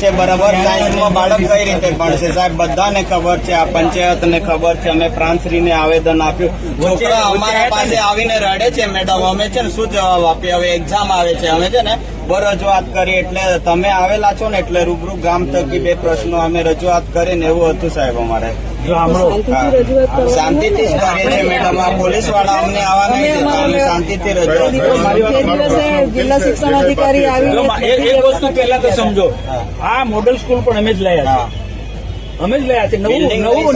છે બરાબર? સાયન્સમાં બાળક કઈ રીતે ભણશે? સાહેબ બધાને ખબર છે આ પંચાયતને ખબર છે. અમે પ્રાંતશ્રીને આવેદન આપ્યું. છોકરા અમારા પાસે આવીને રડે છે મેડમ. અમે છે ને શું જવાબ આપીએ? હવે એક્ઝામ આવે છે. અમે છે ને રજૂઆત કરી એટલે તમે આવેલા છો ને એટલે રૂબરૂ ગામ થકી બે પ્રશ્નો અમે રજૂઆત કરીને એવું હતું સાહેબ અમારે. શાંતિથી જ કરીએ છીએ મેડમ. આ પોલીસવાળા અમને આવવા નહીં દેતા અમે શાંતિથી રજૂઆત જિલ્લા શિક્ષણ અધિકારી આવી એક વસ્તુ પહેલા તો સમજો. આ મોડલ સ્કૂલ પણ અમે જ લાયા અમે જ લાયા છે નવું નવું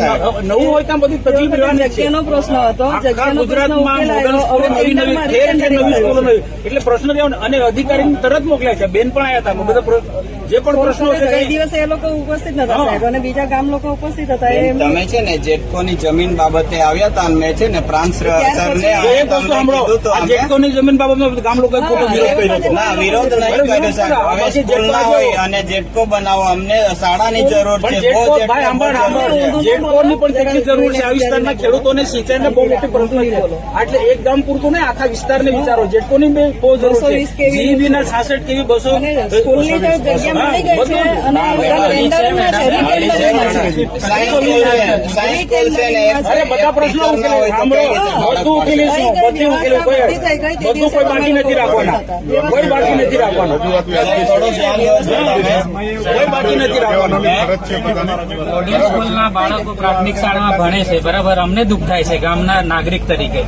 નવું હોય ત્યાં બધી તકલીફ રહેવાની જગ્યાનો પ્રશ્ન હતો. ગુજરાતમાં નવી નવી ઠેર ઠેર નવી સ્કૂલો નવી. એટલે પ્રશ્ન થયો અને અધિકારી તરત મોકલ્યા છે. બેન પણ આવ્યા હતા. બધા જે પણ પ્રશ્નો છે એ કઈ દિવસે એ લોકો ઉપસ્થિત નતા સાહેબ. અને બીજા ગામ લોકો ઉપસ્થિત હતા. તમે છે ને જેટકોની જમીન બાબતે આવ્યા હતા અને મેં છે ને પ્રાંત સરને એક વસ્તુ સાંભળો. જેટકોની જમીન બાબતે ગામ લોકો વિરોધ કર્યો. ના વિરોધ નહીં કર્યો સાહેબ. હવે સ્કૂલ ના હોય અને જેટકો બનાવો અમને શાળાની જરૂર છે ભાઈ જે છે. જેટકોની પણ તેટલી જરૂર છે આ વિસ્તારના ખેડૂતોને સિંચાઈને બહુ મોટી પ્રશ્ન છે. એટલે એક ગામ પૂરતું નહીં આખા વિસ્તારને વિચારો. જેટકોની બી બહુ જરૂર છે. જીબી ના છાસઠ કેવી બસો અને મળી અરે બધા પ્રશ્નો બધું ઉકેલીશું બધું ઉકેલું બધું કોઈ બાકી નથી રાખવાના. કોઈ બાકી નથી રાખવાનું. કોઈ બાકી નથી રાખવાનું. બાળકો પ્રાથમિક શાળામાં ભણે છે. બરાબર? અમને દુઃખ થાય છે ગામના નાગરિક તરીકે.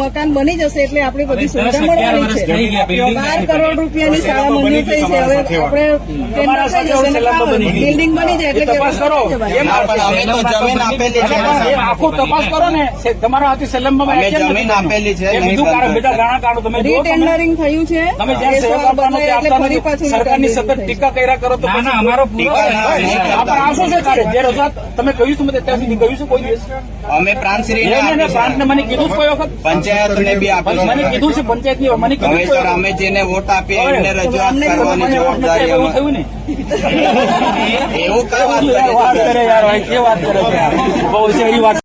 મકાન બની જશે એટલે આપણે બધી સુવિધા ગયા, છે. બાર કરોડ રૂપિયાની શાળા મંજૂર થઈ છે હવે આપણે બની ગઈ. બિલ્ડિંગ બની જાય એટલે તપાસ કરો. એમ અમે તો જમીન આપેલી છે. આખું તપાસ કરો ને. તમારા હાથે સેલમમાં અમે જમીન આપેલી છે, બીજું કારણ બેટા ઘણા કારણો તમે. રીટેન્ડરિંગ થયું છે. તમે જ્યાં સેવા આપવાનો આપતા પાછું સરકારની સતત ટીકા કર્યા કરો તો ના અમારો છે. આપણે આશો છે તારે. જે રજૂઆત તમે કહ્યું છે મને અત્યાર સુધી કહ્યું છે કોઈ દિવસ. અમે પ્રાંતશ્રીને. પ્રાંતને મને કીધું છે કોઈ વખત. પંચાયતને બી આપી મને છે. કીધું છે પંચાયતની મને કીધું. અમે જેને વોટ આપીએ એમને રજૂઆત અમને કરવાની જવાબદારી એવું કઈ વાત વાત કરી કરે યાર ભાઈ કે વાત કરે બહુ સારી વાત